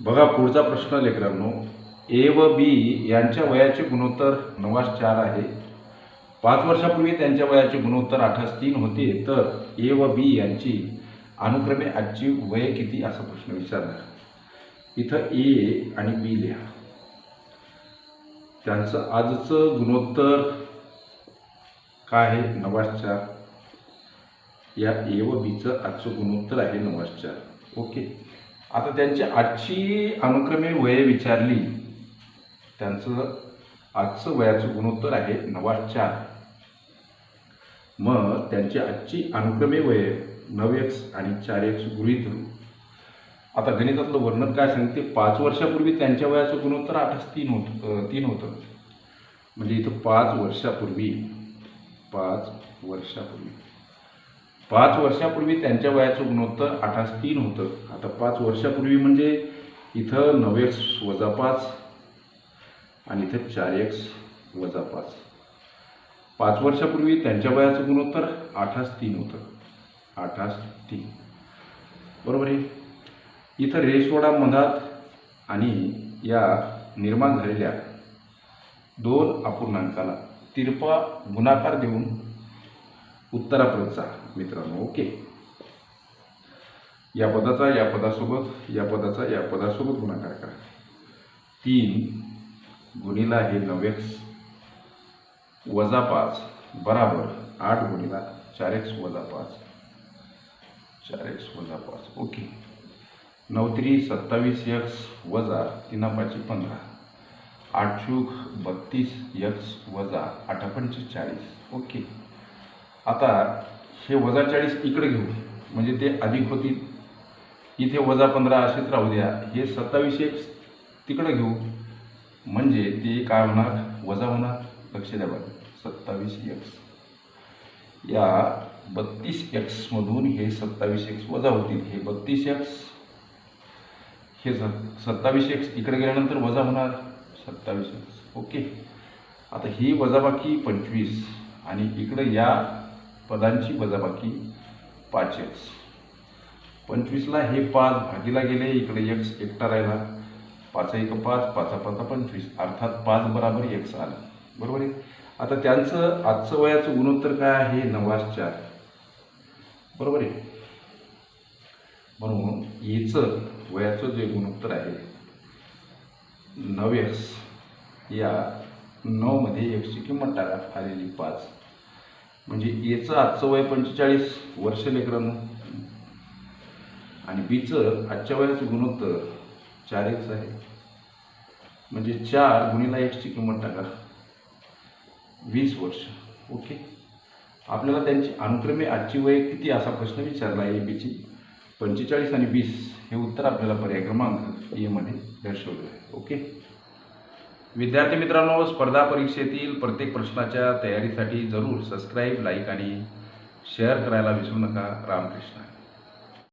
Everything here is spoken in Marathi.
बघा पुढचा प्रश्न लेकरांनो. ए व बी यांच्या वयाचे गुणोत्तर नवास चार आहे. पाच वर्षापूर्वी त्यांच्या वयाचे गुणोत्तर आठास तीन होते. तर ए व बी यांची अनुक्रमे आजची वय किती? असा प्रश्न विचारला इथं ए आणि बी लिहा. त्यांचं आजचं गुणोत्तर काय आहे? नवास चार. या ए व बीचं आजचं गुणोत्तर आहे नवास चार. ओके. आता त्यांची आजची अनुक्रमे वये विचारली त्यांचं आजचं वयाचं गुणोत्तर आहे नवास चार. मग त्यांची आजची अनुक्रमे वये नऊ एक्स आणि चार एक्स गृहित धरू. आता गणितातलं वर्णन काय सांगते? पाच वर्षापूर्वी त्यांच्या वयाचं गुणोत्तर आठच तीन होत तीन होतं. म्हणजे इथं पाच वर्षापूर्वी पाच वर्षापूर्वी. पाच वर्षापूर्वी त्यांच्या वयाचं गुणोत्तर आठास तीन होतं. आता पाच वर्षापूर्वी म्हणजे इथं नऊ एक्स वजा पाच आणि इथं चार एक्स वजा पाच. पाच वर्षापूर्वी त्यांच्या वयाचं गुणोत्तर आठास तीन होतं. आठास तीन. बरोबर आहे? इथं रेशवडा मधात आणि या निर्माण झालेल्या दोन अपूर्णांकाला तिरपा गुणाकार देऊन उत्तरापर्यंत जा मित्रांनो ओके? या पदाचा या पदासोबत या पदाचा या पदासोबत गुणाकार करा. तीन गुणिला हे नऊ एक्स वजा पाच बराबर आठ गुणिला चार एक्स वजा पाच चार एक्स वजा पाच ओके? नऊ त्री सत्तावीस एक्स वजा तीन पाचशे पंधरा आठ चूक बत्तीस एक्स वजा आठ चाळीस ओके? आता हे वजा चाळीस इकडे घेऊ. म्हणजे ते अधिक होतील. इथे वजा पंधरा असेच राहू द्या. हे सत्तावीस एक तिकडे घेऊ. म्हणजे ते काय होणार? वजा होणार. लक्ष द्या बघा सत्तावीस एक्स या बत्तीस एक्समधून हे सत्तावीस एक्स वजा होतील. हे बत्तीस एक्स हे स- सत्तावीस एक्स इकडे गेल्यानंतर वजा होणार. सत्तावीस एक्स ओके. आता ही वजाबाकी पंचवीस आणि इकडं या पदांची वजाबाकी पाच एक्स पंचवीसला हे पाच भागीला गेले इकडे एक्स एकटा राहिला. पाच एक पाच? पाचा पाचा पंचवीस. अर्थात पाच बराबर एक्स आला. बरोबर आहे? आता त्यांचं आजचं वयाचं गुणोत्तर काय आहे? नवास चार. बरोबर आहे? म्हणून याचं वयाचं जे गुणोत्तर आहे नऊ एक्स या नऊमध्ये एक्सची किंमत टाका आलेली पाच. म्हणजे याचं आजचं वय पंचेचाळीस वर्ष लेकरांनो आणि बीचं आजच्या वयाचं गुणोत्तर चार एक्स आहे. म्हणजे चार गुणीला एक्सची किंमत टाका. वीस वर्ष. ओके? आपल्याला त्यांची अनुक्रमे आजची वय किती असा प्रश्न विचारला आहे बीची पंचेचाळीस आणि वीस हे उत्तर आपल्याला पर्याय क्रमांक एमध्ये दर्शवलं आहे. ओके? विद्यार्थी मित्रांनो स्पर्धा परीक्षेतील प्रत्येक प्रश्नाच्या तयारीसाठी जरूर सबस्क्राईब लाईक आणि शेअर करायला विसरू नका. रामकृष्ण.